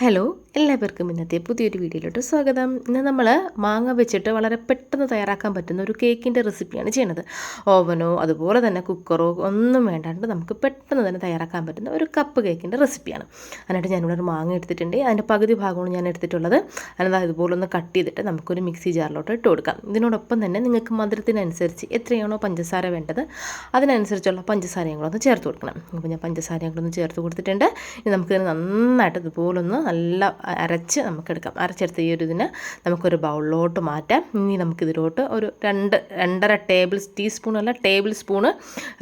Hello എല്ലാവർക്കും ഇന്നത്തെ പുതിയൊരു വീഡിയോയിലോട്ട് സ്വാഗതം. ഇന്ന് നമ്മൾ മാങ്ങ വെച്ചിട്ട് വളരെ പെട്ടെന്ന് തയ്യാറാക്കാൻ പറ്റുന്ന ഒരു കേക്കിന്റെ റെസിപ്പിയാണ് ചെയ്യുന്നത് ഓവനോ അതുപോലെ തന്നെ കുക്കറോ ഒന്നും വേണ്ടാണ്ട് നമുക്ക് പെട്ടെന്ന് തന്നെ തയ്യാറാക്കാൻ പറ്റുന്ന ഒരു കപ്പ് കേക്കിന്റെ റെസിപ്പിയാണ്. അതിനായിട്ട് ഞാനിവിടെ ഒരു മാങ്ങ എടുത്തിട്ടുണ്ട്. അതിന്റെ പകുതി ഭാഗമാണ് ഞാൻ എടുത്തിട്ടുള്ളത്. അതിനത് അതുപോലെ ഒന്ന് കട്ട് ചെയ്തിട്ട് നമുക്കൊരു മിക്സി ജാറിലോട്ട് ഇട്ട് കൊടുക്കാം. ഇതിനോടൊപ്പം തന്നെ നിങ്ങൾക്ക് മധുരത്തിനനുസരിച്ച് എത്രയാണോ പഞ്ചസാര വേണ്ടത് അതിനനുസരിച്ചുള്ള പഞ്ചസാരയും കൂടെ ഒന്ന് ചേർത്ത് കൊടുക്കണം. അപ്പോൾ ഞാൻ പഞ്ചസാരയും കൂടെ ഒന്ന് ചേർത്ത് കൊടുത്തിട്ടുണ്ട്. ഇനി നമുക്കിതിന് നന്നായിട്ട് ഇതുപോലൊന്ന് നല്ല അരച്ച് നമുക്കെടുക്കാം. അരച്ചെടുത്ത ഈ ഒരു ഇതിനെ നമുക്കൊരു ബൗളിലോട്ട് മാറ്റാം. ഇനി നമുക്കിതിലോട്ട് ഒരു രണ്ട് രണ്ടര ടേബിൾ ടീസ്പൂൺ അല്ല ടേബിൾ സ്പൂണ്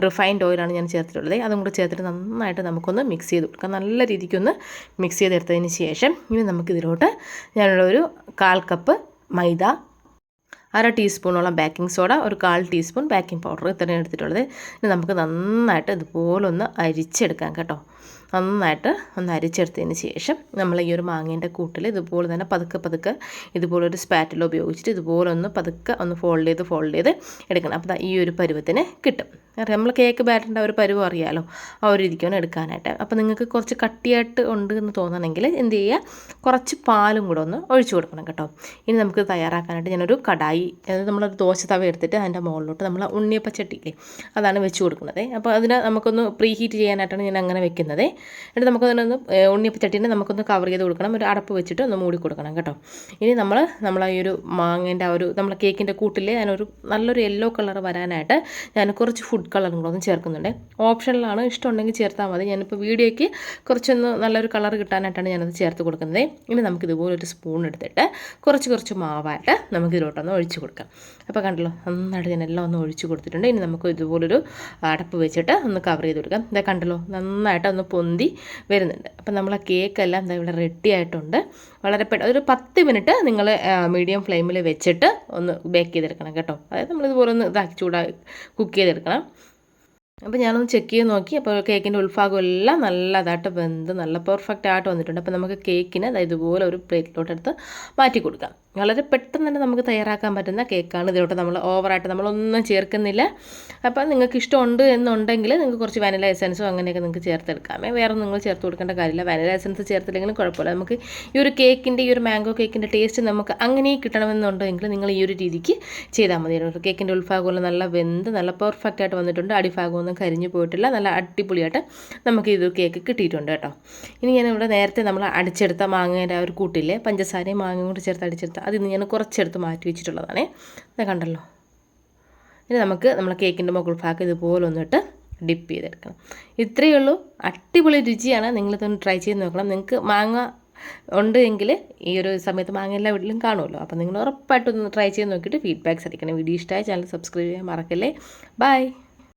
റിഫൈൻഡ് ഓയിലാണ് ഞാൻ ചേർത്തിട്ടുള്ളത്. അതും കൂടെ ചേർത്തിട്ട് നന്നായിട്ട് നമുക്കൊന്ന് മിക്സ് ചെയ്ത് കൊടുക്കാം. നല്ല രീതിക്കൊന്ന് മിക്സ് ചെയ്തെടുത്തതിന് ശേഷം ഇനി നമുക്കിതിലോട്ട് ഞാനുള്ളൊരു കാൽ കപ്പ് മൈദ അര ടീസ്പൂണോളം ബേക്കിംഗ് സോഡ ഒരു കാൽ ടീസ്പൂൺ ബേക്കിംഗ് പൗഡർ ഇത്രയും എടുത്തിട്ടുള്ളത്. ഇനി നമുക്ക് നന്നായിട്ട് ഇതുപോലൊന്ന് അരിച്ചെടുക്കാം കേട്ടോ. നന്നായിട്ട് ഒന്ന് അരിച്ചെടുത്തതിന് ശേഷം നമ്മൾ ഈ ഒരു മാങ്ങേന്റെ കൂട്ടിൽ ഇതുപോലെ തന്നെ പതുക്കെ പതുക്കെ ഇതുപോലെ ഒരു സ്പാറ്റിൽ ഉപയോഗിച്ചിട്ട് ഇതുപോലെ ഒന്ന് പതുക്കെ ഒന്ന് ഫോൾഡ് ചെയ്ത് ഫോൾഡ് ചെയ്ത് എടുക്കണം. അപ്പോൾ ഈ ഒരു പരുവത്തിന് കിട്ടും. നമ്മൾ കേക്ക് ബാറ്ററിന്റെ ഒരു പരുവം അറിയാമല്ലോ ആ ഒരു രീതിക്കാണ് എടുക്കാനായിട്ട്. അപ്പോൾ നിങ്ങൾക്ക് കുറച്ച് കട്ടിയായിട്ട് ഉണ്ട് എന്ന് തോന്നണമെങ്കിൽ എന്ത് ചെയ്യുക? കുറച്ച് പാലും കൂടെ ഒന്ന് ഒഴിച്ചു കൊടുക്കണം കേട്ടോ. ഇനി നമുക്ക് തയ്യാറാക്കാനായിട്ട് ഞാനൊരു കടായി അതായത് നമ്മളൊരു ദോശ തവ എടുത്തിട്ട് അതിന്റെ മുകളിലോട്ട് നമ്മൾ ഉണ്ണിയപ്പച്ചട്ടിയില്ലേ അതാണ് വെച്ച് കൊടുക്കുന്നത്. അപ്പോൾ അതിന് നമുക്കൊന്ന് പ്രീ ഹീറ്റ് ചെയ്യാനായിട്ടാണ് ഞാൻ അങ്ങനെ വെക്കുന്നത്. എന്നിട്ട് നമുക്കതിനൊന്ന് ഉണ്ണിയപ്പച്ചട്ടീനെ നമുക്കൊന്ന് കവർ ചെയ്ത് കൊടുക്കണം. ഒരു അടപ്പ് വെച്ചിട്ട് ഒന്ന് മൂടി കൊടുക്കണം കേട്ടോ. ഇനി നമ്മൾ നമ്മൾ ഈ ഒരു മാങ്ങേന്റെ ആ ഒരു നമ്മളെ കേക്കിന്റെ കൂട്ടിൽ അതിനൊരു നല്ലൊരു യെല്ലോ കളർ വരാനായിട്ട് ഞാൻ കുറച്ച് ഫുഡ് കളറും കൂടെ ഒന്ന് ചേർക്കുന്നുണ്ട്. ഓപ്ഷനിലാണ്. ഇഷ്ടമുണ്ടെങ്കിൽ ചേർത്താൽ മതി. ഞാനിപ്പോൾ വീഡിയോയ്ക്ക് കുറച്ചൊന്ന് നല്ലൊരു കളർ കിട്ടാനായിട്ടാണ് ഞാനത് ചേർത്ത് കൊടുക്കുന്നത്. ഇനി നമുക്ക് ഇതുപോലെ ഒരു സ്പൂൺ എടുത്തിട്ട് കുറച്ച് കുറച്ച് മാവായിട്ട് നമുക്ക് ഇതിലോട്ടൊന്ന് ഒഴിച്ചു കൊടുക്കാം. അപ്പോൾ കണ്ടല്ലോ നന്നായിട്ട് ഞാൻ എല്ലാം ഒന്ന് ഒഴിച്ചു കൊടുത്തിട്ടുണ്ട്. ഇനി നമുക്ക് ഇതുപോലൊരു അടപ്പ് വെച്ചിട്ട് ഒന്ന് കവർ ചെയ്ത് കൊടുക്കാം. ഇതാ കണ്ടല്ലോ നന്നായിട്ട് ഒന്ന് പൊന്തി വരുന്നുണ്ട്. അപ്പം നമ്മൾ ആ കേക്കെല്ലാം എന്താ ഇവിടെ റെഡി ആയിട്ടുണ്ട്. വളരെ പെട്ടെന്ന് ഒരു പത്ത് മിനിറ്റ് നിങ്ങൾ മീഡിയം ഫ്ലെയിമിൽ വെച്ചിട്ട് ഒന്ന് ബേക്ക് ചെയ്തെടുക്കണം കേട്ടോ. അതായത് നമ്മളിതുപോലെ ഒന്ന് ഇതാക്കി ചൂടാ കുക്ക് ചെയ്തെടുക്കണം. അപ്പോൾ ഞാനൊന്ന് ചെക്ക് ചെയ്ത് നോക്കി. അപ്പോൾ കേക്കിന്റെ ഉൾഭാഗം എല്ലാം നല്ലതായിട്ട് വെന്ത് നല്ല പെർഫെക്റ്റ് ആയിട്ട് വന്നിട്ടുണ്ട്. അപ്പോൾ നമുക്ക് കേക്കിന് ഇതുപോലെ ഒരു പ്ലേറ്റിലോട്ടെടുത്ത് മാറ്റി കൊടുക്കാം. വളരെ പെട്ടെന്ന് തന്നെ നമുക്ക് തയ്യാറാക്കാൻ പറ്റുന്ന കേക്കാണ് ഇതിലോട്ട് നമ്മൾ ഓവറായിട്ട് നമ്മളൊന്നും ചേർക്കുന്നില്ല. അപ്പോൾ നിങ്ങൾക്ക് ഇഷ്ടമുണ്ട് എന്നുണ്ടെങ്കിൽ നിങ്ങൾക്ക് കുറച്ച് വാനില എസൻസോ അങ്ങനെയൊക്കെ നിങ്ങൾക്ക് ചേർത്തെടുക്കാമേ വേറെ നിങ്ങൾ ചേർത്ത് കൊടുക്കേണ്ട കാര്യമില്ല. വാനില എസൻസ് ചേർത്തില്ലെങ്കിലും കുഴപ്പമില്ല. നമുക്ക് ഈ ഒരു കേക്കിന്റെ ഈ ഒരു മാംഗോ കേക്കിന്റെ ടേസ്റ്റ് നമുക്ക് അങ്ങനെ കിട്ടണമെന്നുണ്ടെങ്കിൽ നിങ്ങൾ ഈ ഒരു രീതിക്ക് ചെയ്താൽ മതി. കേക്കിന്റെ ഉൾഭാഗമെല്ലാം നല്ല വെന്ത് നല്ല പെർഫെക്റ്റ് ആയിട്ട് വന്നിട്ടുണ്ട്. അടിഭാഗമൊന്നും കരിഞ്ഞു പോയിട്ടില്ല. നല്ല അടിപൊളിയായിട്ട് നമുക്ക് ഇത് കേക്ക് കിട്ടിയിട്ടുണ്ട് കേട്ടോ. ഇനി ഞാൻ ഇവിടെ നേരത്തെ നമ്മൾ അടിച്ചെടുത്ത മാങ്ങേന്റെ ആ ഒരു കൂട്ടില്ലേ? പഞ്ചസാരയും മാങ്ങയും കൂടി ചേർത്ത് അടിച്ചെടുത്ത അതിൽ നിന്ന് ഞാൻ കുറച്ചെടുത്ത് മാറ്റി വെച്ചിട്ടുള്ളതാണേ. അത് കണ്ടല്ലോ. ഇനി നമുക്ക് നമ്മളെ കേക്കിന്റെ മുകൾ ഭാഗം ഇതുപോലെ ഒന്നിട്ട് ഡിപ്പ് ചെയ്തെടുക്കണം. ഇത്രയേ ഉള്ളൂ. അടിപൊളി രുചിയാണ്. നിങ്ങളിതൊന്ന് ട്രൈ ചെയ്ത് നോക്കണം. നിങ്ങൾക്ക് മാങ്ങ ഉണ്ട് എങ്കിൽ ഈ ഒരു സമയത്ത് മാങ്ങ എല്ലാ വീട്ടിലും കാണുമല്ലോ. അപ്പോൾ നിങ്ങൾ ഉറപ്പായിട്ടൊന്ന് ട്രൈ ചെയ്ത് നോക്കിയിട്ട് ഫീഡ്ബാക്ക്സ് അടിക്കണം. വീഡിയോ ഇഷ്ടമായ ചാനൽ സബ്സ്ക്രൈബ് ചെയ്യാൻ മറക്കല്ലേ. ബൈ